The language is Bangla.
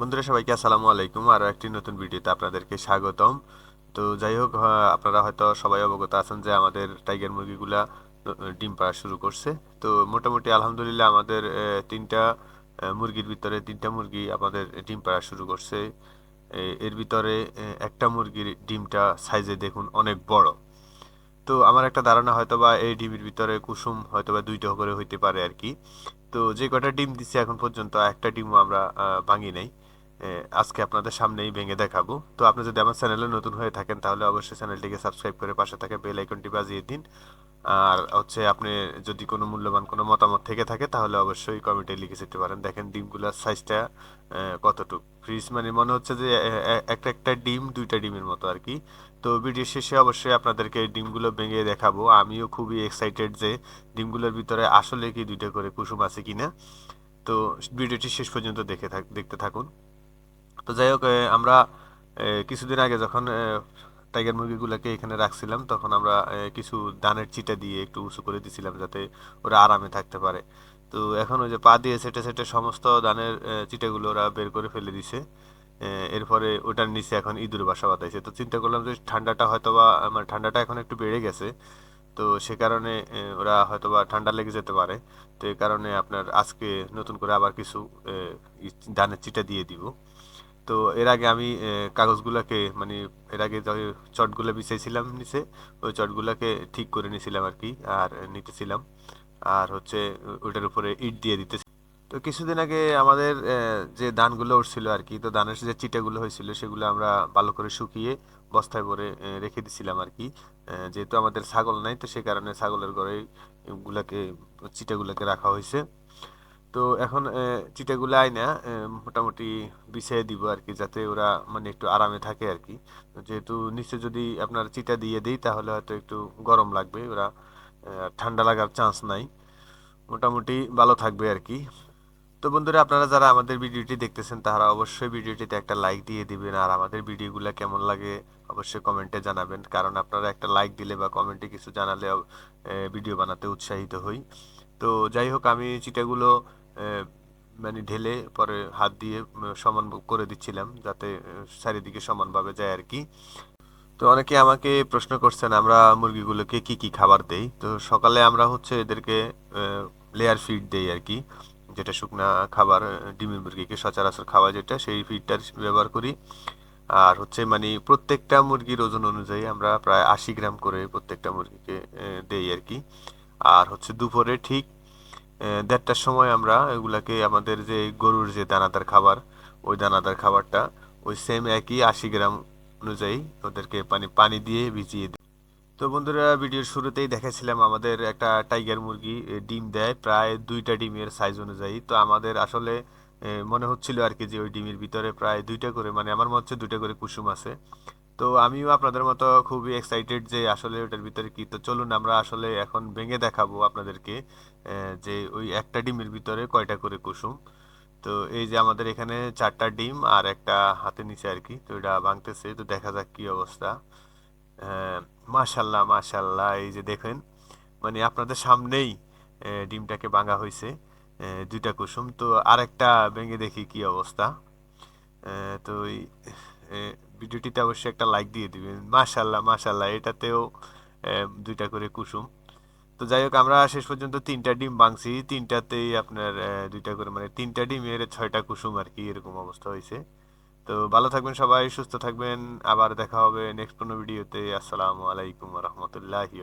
বন্ধুরা, সবাইকে আসসালামু আলাইকুম। আরও একটি নতুন ভিডিওতে আপনাদেরকে স্বাগতম। তো যাই হোক আপনারা হয়তো সবাই অবগত আছেন যে আমাদের টাইগার মুরগিগুলা ডিম পাড়া শুরু করছে। তো মোটামুটি আলহামদুলিল্লাহ আমাদের তিনটা মুরগির ভিতরে তিনটা মুরগি আমাদের ডিম পাড়া শুরু করছে। এর ভিতরে একটা মুরগির ডিমটা সাইজে দেখুন অনেক বড়। তো আমার একটা ধারণা হয়তো বা এই ডিমের ভিতরে কুসুম হয়তো বা দুইটা করে হইতে পারে আর কি। তো যে কটা ডিম দিচ্ছে এখন পর্যন্ত একটা ডিমও আমরা ভাঙি নাই। আজকে আপনাদের সামনেই ভেঙে দেখাবো। তো আপনি যদি আমার চ্যানেলে নতুন হয়ে থাকেন, তাহলে অবশ্যই চ্যানেলটিকে সাবস্ক্রাইব করে পাশে থাকা বেল আইকনটি বাজিয়ে দিন। আর হচ্ছে আপনি যদি কোনো মূল্যবান কোনো মতামত থেকে থাকে, তাহলে অবশ্যই কমেন্টে লিখে যেতে পারেন। দেখেন ডিমগুলোর সাইজটা কতটুকু? ফ্রিজ মানে মনে হচ্ছে যে একটা একটা ডিম, দুইটা ডিমের মতো আর কি। তো ভিডিও শেষে অবশ্যই আপনাদেরকে ডিমগুলো ভেঙে দেখাবো। আমিও খুবই এক্সাইটেড যে ডিমগুলোর ভিতরে আসলে কি দুইটা করে কুসুম আছে কিনা। তো ভিডিওটি শেষ পর্যন্ত দেখে থাক, দেখতে থাকুন। তো যাই হোক আমরা কিছুদিন আগে যখন টাইগার মুরগিগুলোকে এখানে রাখছিলাম, তখন আমরা কিছু ধানের চিটা দিয়ে একটু উঁচু করে দিছিলাম যাতে ওরা আরামে থাকতে পারে। তো এখন ওই যে পা দিয়ে সেটে সেটে সমস্ত ধানের চিটাগুলো ওরা বের করে ফেলে দিছে। এরপরে ওটার নিচে এখন ইঁদুর বাসা বাঁধাইছে। তো চিন্তা করলাম যে ঠান্ডাটা হয়তো বা আমার ঠান্ডাটা এখন একটু বেড়ে গেছে। তো সে কারণে ওরা হয়তো বা ঠান্ডা লেগে যেতে পারে। তো এই কারণে আপনার আজকে নতুন করে আবার কিছু ধানের চিটা দিয়ে দিব। তো এর আগে আমি কাগজগুলোকে মানে এর আগে যে চটগুলো বিছাইছিলাম নিচে, ওই চটগুলোকে ঠিক করে নিয়েছিলাম আর কি, আর নিতেছিলাম। আর হচ্ছে ওইটার উপরে ইট দিয়ে দিতে তো কিছুদিন আগে আমাদের যে ধানগুলো উঠছিল আর কি, তো ধানের যে চিটাগুলো হয়েছিল, সেগুলো আমরা ভালো করে শুকিয়ে বস্তায় ভরে রেখে দিছিলাম আর কি। যেহেতু আমাদের ছাগল নাই, তো সে কারণে ছাগলের ঘরে গুলাকে, চিটাগুলোকে রাখা হয়েছে। তো এখন চিটাগুলো এ, মোটামুটি বিছিয়ে দিব আর কি যাতে ওরা মানে একটু আরামে থাকে আর কি যেহেতু নিচে যদি আপনার চিটা দিয়ে দিই তাহলে হয়তো একটু গরম লাগবে ওরা ঠান্ডা লাগার চান্স নাই। মোটামুটি ভালো থাকবে আর কি তো বন্ধুরা আপনারা যারা আমাদের ভিডিওটি দেখতেছেন তারা অবশ্যই ভিডিওটিতে একটা লাইক দিয়ে দিবেন আর আমাদের ভিডিওগুলো কেমন লাগে অবশ্যই কমেন্টে জানাবেন। কারণ আপনারা একটা লাইক দিলে বা কমেন্টে কিছু জানালে ভিডিও বানাতে উৎসাহিত হই। তো যাই হোক আমি চিটাগুলো মানে ঢেলে পরে হাত দিয়ে সমান করে দিচ্ছিলাম যাতে চারিদিকে সমানভাবে যায় আর কি। তো অনেকে আমাকে প্রশ্ন করছেন, আমরা মুরগিগুলোকে কি কি খাবার দেই? তো সকালে আমরা হচ্ছে এদেরকে লেয়ার ফিড দেই আর কি, যেটা শুকনা খাবার ডিমের মুরগিকে সচরাচর খাওয়া যেটা, সেই ফিডটার ব্যবহার করি। আর হচ্ছে মানে প্রত্যেকটা মুরগির ওজন অনুযায়ী আমরা প্রায় আশি গ্রাম করে প্রত্যেকটা মুরগিকে দেই আর কি। আর হচ্ছে দুপুরে ঠিক দেড়টার সময় আমরা এগুলাকে আমাদের যে গরুর যে দানাদার খাবার, ওই দানাদার খাবারটা ওই সেম একই আশি গ্রাম অনুযায়ী ওদেরকে পানি পানি দিয়ে ভিজিয়ে দিই। তো বন্ধুরা, ভিডিওর শুরুতেই দেখেছিলাম আমাদের একটা টাইগার মুরগি ডিম দেয় প্রায় দুইটা ডিমের সাইজ অনুযায়ী। তো আমাদের আসলে মনে হচ্ছিল আর কি যে ওই ডিমের ভিতরে প্রায় দুইটা করে মানে আমার মনে হচ্ছে দুইটা করে কুসুম আছে। তো আমিও আপনাদের মতো খুবই এক্সাইটেড যে আসলে ওটার ভিতরে কি। তো চলুন আমরা আসলে এখন ভেঙে দেখাবো আপনাদেরকে যে ওই একটা ডিমের ভিতরে কয়টা করে কুসুম। তো এই যে আমাদের এখানে চারটা ডিম আর একটা হাতে নিচে আর কি, তো এটা ভাঙতেছে, তো দেখা যাক কি অবস্থা। মাশাল্লাহ মাশাল্লাহ, এই যে দেখেন মানে আপনাদের সামনেই ডিমটাকে ভাঙা হয়েছে দুইটা কুসুম। তো আরেকটা ভেঙে দেখি কি অবস্থা। তো ভিডিওটিতে অবশ্যই একটা লাইক দিয়ে দিবেন। মাশাল্লাহ মাশাল্লাহ এটাতেও দুইটা করে কুসুম। তো যাই হোক, আমরা শেষ পর্যন্ত তিনটা ডিম ভাঙছি। তিনটাতেই আপনার দুইটা করে মানে তিনটা ডিমের ছয়টা কুসুম আর কি, এরকম অবস্থা হয়েছে। তো ভালো থাকবেন সবাই, সুস্থ থাকবেন। আবার দেখা হবে নেক্সট কোনো ভিডিওতে আসসালামু আলাইকুম রহমতুল্লাহি